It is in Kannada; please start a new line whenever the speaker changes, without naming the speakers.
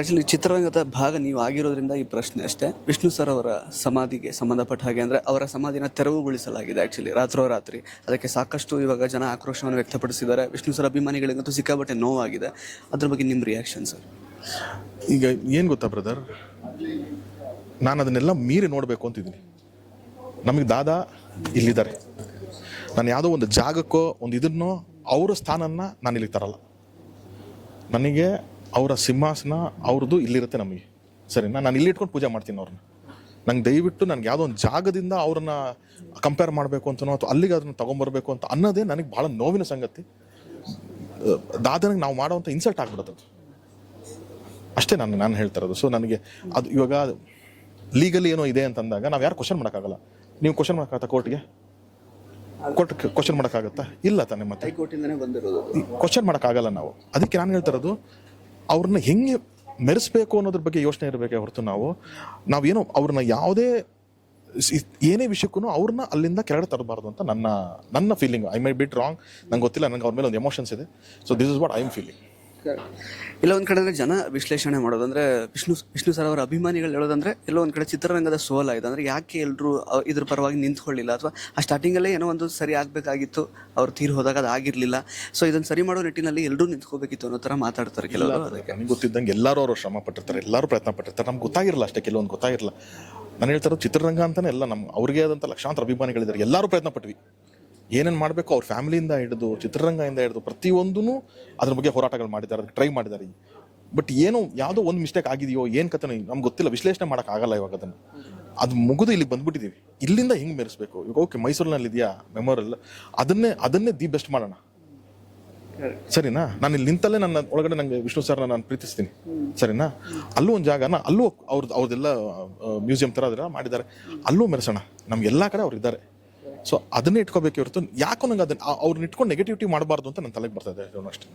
ಆಕ್ಚುಲಿ ಚಿತ್ರರಂಗದ ಭಾಗ ನೀವು ಆಗಿರೋದ್ರಿಂದ ಈ ಪ್ರಶ್ನೆ ಅಷ್ಟೇ. ವಿಷ್ಣು ಸರ್ ಅವರ ಸಮಾಧಿಗೆ ಸಂಬಂಧಪಟ್ಟ ಹಾಗೆ ಅಂದ್ರೆ ಅವರ ಸಮಾಧಿನ ತೆರವುಗೊಳಿಸಲಾಗಿದೆ ಆಕ್ಚುಲಿ ರಾತ್ರೋರಾತ್ರಿ. ಅದಕ್ಕೆ ಸಾಕಷ್ಟು ಇವಾಗ ಜನ ಆಕ್ರೋಶವನ್ನು ವ್ಯಕ್ತಪಡಿಸಿದ್ದಾರೆ. ವಿಷ್ಣು ಸರ್ ಅಭಿಮಾನಿಗಳಿಗಂತೂ ಸಿಕ್ಕಾಪಟ್ಟೆ ನೋವಾಗಿದೆ. ಅದ್ರ ಬಗ್ಗೆ ನಿಮ್ಮ ರಿಯಾಕ್ಷನ್ ಸರ್
ಈಗ ಏನು ಗೊತ್ತಾ ಬ್ರದರ್ ನಾನು ಅದನ್ನೆಲ್ಲ ಮೀರಿ ನೋಡಬೇಕು ಅಂತಿದ್ದೀನಿ. ನಮಗೆ ದಾದಾ ಇಲ್ಲಿದ್ದಾರೆ. ನಾನು ಯಾವುದೋ ಒಂದು ಜಾಗಕ್ಕೋ, ಒಂದು ಇದನ್ನೋ, ಅವರ ಸ್ಥಾನನ ನಾನು ಇಲ್ಲಿಗೆ ತರಲ್ಲ. ನನಗೆ ಅವರ ಸಿಂಹಾಸನ ಅವ್ರದ್ದು ಇಲ್ಲಿರುತ್ತೆ ನಮಗೆ. ಸರಿನಾ? ನಾನು ಇಲ್ಲಿ ಇಟ್ಕೊಂಡು ಪೂಜೆ ಮಾಡ್ತೀನಿ ಅವ್ರನ್ನ. ನಂಗೆ ದಯವಿಟ್ಟು ನನಗೆ ಯಾವುದೋ ಒಂದು ಜಾಗದಿಂದ ಅವ್ರನ್ನ ಕಂಪೇರ್ ಮಾಡಬೇಕು ಅಂತನೋ ಅಥವಾ ಅಲ್ಲಿಗೆ ಅದನ್ನ ತೊಗೊಂಬರ್ಬೇಕು ಅಂತ ಅನ್ನೋದೇ ನನಗೆ ಭಾಳ ನೋವಿನ ಸಂಗತಿ. ದಾದನಿಗೆ ನಾವು ಮಾಡೋವಂಥ ಇನ್ಸಲ್ಟ್ ಆಗ್ಬಿಡುತ್ತೆ ಅಷ್ಟೇ ನಾನು ನಾನು ಹೇಳ್ತಾ ಇರೋದು. ಸೊ ನನಗೆ ಅದು ಇವಾಗ ಲೀಗಲಿ ಏನೋ ಇದೆ ಅಂತಂದಾಗ ನಾವು ಯಾರು ಕ್ವಶನ್ ಮಾಡೋಕ್ಕಾಗಲ್ಲ. ನೀವು ಕ್ವಶನ್ ಮಾಡೋಕ್ಕಾಗತ್ತಾ ಕೋರ್ಟ್ಗೆ ಕೋರ್ಟ್ ಕ್ವಶನ್ ಮಾಡೋಕ್ಕಾಗತ್ತಾ? ಇಲ್ಲ ತಾನೆ ಮತ್ತೆ. ಕ್ವಶನ್ ಮಾಡೋಕ್ಕಾಗಲ್ಲ ನಾವು. ಅದಕ್ಕೆ ನಾನು ಹೇಳ್ತಾ ಇರೋದು ಅವ್ರನ್ನ ಹೆಂಗೆ ಮೆರೆಸ್ಬೇಕು ಅನ್ನೋದ್ರ ಬಗ್ಗೆ ಯೋಚನೆ ಇರಬೇಕೆ ಹೊರತು ನಾವು, ನಾವೇನು ಅವ್ರನ್ನ ಯಾವುದೇ ಏನೇ ವಿಷಯಕ್ಕೂ ಅವ್ರನ್ನ ಅಲ್ಲಿಂದ ಕೆಳಗಡೆ ತರಬಾರ್ದು ಅಂತ ನನ್ನ ನನ್ನ feeling I might be wrong ನಂಗೆ ಗೊತ್ತಿಲ್ಲ, ನಂಗೆ ಅವ್ರ ಮೇಲೆ ಒಂದು ಎಮೋಷನ್ಸ್ ಇದೆ. So this is what I am feeling
ಇಲ್ಲ ಒಂದ್ ಕಡೆ ಅಂದ್ರೆ ಜನ ವಿಶ್ಲೇಷಣೆ ಮಾಡೋದಂದ್ರೆ ವಿಷ್ಣು ವಿಷ್ಣು ಸರ್ ಅವರ ಅಭಿಮಾನಿಗಳು ಹೇಳೋದಂದ್ರೆ ಎಲ್ಲೋ ಒಂದ್ ಕಡೆ ಚಿತ್ರರಂಗದ ಸೋಲಾಗಿದೆ ಅಂದ್ರೆ ಯಾಕೆ ಎಲ್ಲರೂ ಇದ್ರ ಪರವಾಗಿ ನಿಂತ್ಕೊಳ್ಳಿಲ್ಲ? ಅಥವಾ ಆ ಸ್ಟಾರ್ಟಿಂಗ್ ಅಲ್ಲೇ ಏನೋ ಒಂದು ಸರಿ ಆಗ್ಬೇಕಾಗಿತ್ತು ಅವ್ರು ತೀರ್ ಹೋದಾಗ ಅದು ಆಗಿರ್ಲಿಲ್ಲ. ಸೊ ಇದನ್ನ ಸರಿ ಮಾಡೋ ನಿಟ್ಟಿನಲ್ಲಿ ಎಲ್ಲರೂ ನಿಂತ್ಕೋಬೇಕಿತ್ತು ಅನ್ನೋ ತರ ಮಾತಾಡ್ತಾರೆ ಕೆಲವರು.
ನನಗೆ ಗೊತ್ತಿದ್ದಂಗೆ ಎಲ್ಲರೂ ಅವರು ಶ್ರಮ ಪಟ್ಟಿರ್ತಾರೆ ಎಲ್ಲರೂ ಪ್ರಯತ್ನ ಪಟ್ಟಿರ್ತಾರೆ. ನಮ್ಗೆ ಗೊತ್ತಾಗಿರಲ್ಲ ಅಷ್ಟೇ ಕೆಲವೊಂದು ಗೊತ್ತಾಗಿರಲ್ಲ. ನಾನು ಹೇಳ್ತಾರೋ ಚಿತ್ರರಂಗ ಅಂತಾನೆ ಎಲ್ಲ ನಮ್ಮ ಅವ್ರಿಗೆ ಆದಂಥ ಲಕ್ಷಾಂತರ ಅಭಿಮಾನಿಗಳಿದ್ದಾರೆ. ಎಲ್ಲರೂ ಪ್ರಯತ್ನ ಪಟ್ವಿ. ಏನೇನು ಮಾಡಬೇಕು ಅವ್ರ ಫ್ಯಾಮಿಲಿಯಿಂದ ಹಿಡಿದು, ಚಿತ್ರರಂಗದಿಂದ ಹಿಡಿದು ಪ್ರತಿಯೊಂದೂ ಅದ್ರ ಬಗ್ಗೆ ಹೋರಾಟಗಳು ಮಾಡಿದ್ದಾರೆ, ಅದಕ್ಕೆ ಟ್ರೈ ಮಾಡಿದ್ದಾರೆ. ಬಟ್ ಏನೋ, ಯಾವುದೋ ಒಂದು ಮಿಸ್ಟೇಕ್ ಆಗಿದೆಯೋ, ಏನು ಕತೆ ನಮ್ಗೆ ಗೊತ್ತಿಲ್ಲ, ವಿಶ್ಲೇಷಣೆ ಮಾಡೋಕ್ಕಾಗಲ್ಲ ಇವಾಗ ಅದನ್ನು. ಅದು ಮುಗಿದು ಇಲ್ಲಿಗೆ ಬಂದ್ಬಿಟ್ಟಿದ್ದೀವಿ ಇಲ್ಲಿಂದ ಹೆಂಗೆ ಮೆರೆಸ್ಬೇಕು? ಈಗ ಓಕೆ ಮೈಸೂರಿನಲ್ಲಿ ಇದೆಯಾ ಮೆಮೋರಿಯಲ್ ಅದನ್ನೇ ಅದನ್ನೇ ದಿ ಬೆಸ್ಟ್ ಮಾಡೋಣ. ಸರಿನಾ? ನಾನು ಇಲ್ಲಿ ನಿಂತಲ್ಲೇ ನನ್ನ ಒಳಗಡೆ ನಂಗೆ ವಿಷ್ಣು ಸರ್ನ ನಾನು ಪ್ರೀತಿಸ್ತೀನಿ. ಸರಿನಾ? ಅಲ್ಲೂ ಒಂದು ಜಾಗನ, ಅಲ್ಲೂ ಅವ್ರದ್ದು ಅವ್ರದ್ದೆಲ್ಲ ಮ್ಯೂಸಿಯಂ ಥರ ಅದೆಲ್ಲ ಮಾಡಿದ್ದಾರೆ. ಅಲ್ಲೂ ಮೆರೆಸೋಣ. ನಮ್ಗೆ ಎಲ್ಲ ಕಡೆ ಅವ್ರು ಇದ್ದಾರೆ ಸೊ ಅದನ್ನೇ ಇಟ್ಕೋಬೇಕು ಹೊರತು ಯಾಕೋ ನಂಗೆ ಅದನ್ನ ಅವ್ರನ್ನ ಇಟ್ಕೊಂಡು ನೆಗೆಟಿವಿಟಿ ಮಾಡಬಾರ್ದು ಅಂತ ನನ್ನ ತಲೆಗೆ ಬರ್ತದೆ ಇದೆ ಅಷ್ಟೇ.